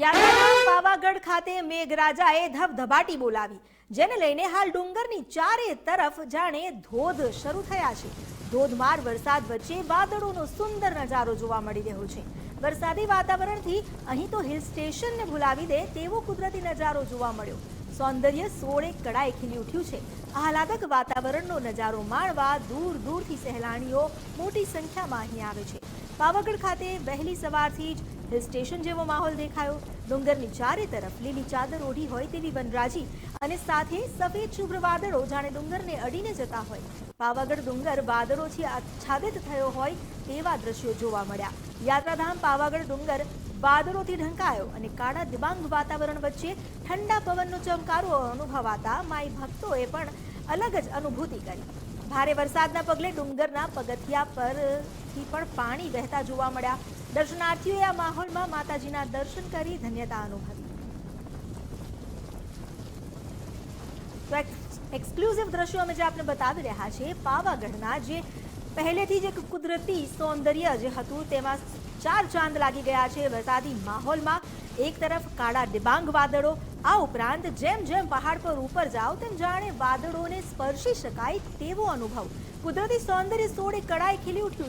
યાત્રાધામ પાવાગઢ ખાતે મેઘરાજાએ ધબધબાટી બોલાવી, જેને લઈને હાલ ડુંગરની ચારે તરફ જાણે ધોધ શરૂ થયા છે. ધોધમાર વરસાદ વચ્ચે વાદળોનો સુંદર નજારો જોવા મળી રહ્યો છે. વરસાદી વાતાવરણથી અહીં તો હિલ સ્ટેશનને ભૂલાવી દે તેવો કુદરતી નજારો જોવા મળ્યો. સૌંદર્ય સોળે કળાએ ખીલી ઉઠ્યું છે. આહલાદક વાતાવરણનો નજારો માણવા દૂર દૂરથી સહેલાણીઓ મોટી સંખ્યામાં અહીં આવે છે. પાવાગઢ ખાતે વહેલી સવારથી જ હિલ સ્ટેશન જેવો માહોલ દેખાયો. ડુંગરની ચારે તરફ લીલી ચાદર ઓઢી હોય તેવી વનરાજી અને સાથે સફેદ શુભ્ર વાદળો જાણે ડુંગરને અડીને જતા હોય. પાવાગઢ ડુંગર વાદળોથી આચ્છાદિત થયો હોય તેવા દ્રશ્યો જોવા મળ્યા. યાત્રાધામ પાવાગઢ ડુંગર વાદળોથી ઢંકાયો અને કાળા દિબાંગ વાતાવરણ વચ્ચે ઠંડા પવનનો ચમકારો અનુભવાતા માઈ ભક્તોએ પણ અલગ જ અનુભૂતિ કરી. ભારે વરસાદના પગલે ડુંગરના પગથિયા પરથી પણ પાણી વહેતા જોવા મળ્યા. દર્શનાર્થીઓએ આ માહોલમાં માતાજીના દર્શન કરી ધન્યતા અનુભવી. એક્સક્લુઝિવ દ્રશ્યો અમે જે આપને બતાવી રહ્યા છે પાવાગઢના જે પહેલેથી જ એક કુદરતી સૌંદર્ય જે હતું, તેમાં ચાર ચાંદ લાગી ગયા છે. વરસાદી માહોલમાં એક તરફ કાળા ડિબાંગ વાદળો, આ ઉપરાંત જેમ જેમ પહાડ પર ઉપર જાઓ, તેમ જાણે વાદળોને સ્પર્શી શકાય તેવો અનુભવ. કુદરતી સૌંદર્ય સોળે કળાએ ખીલી ઉઠ્યું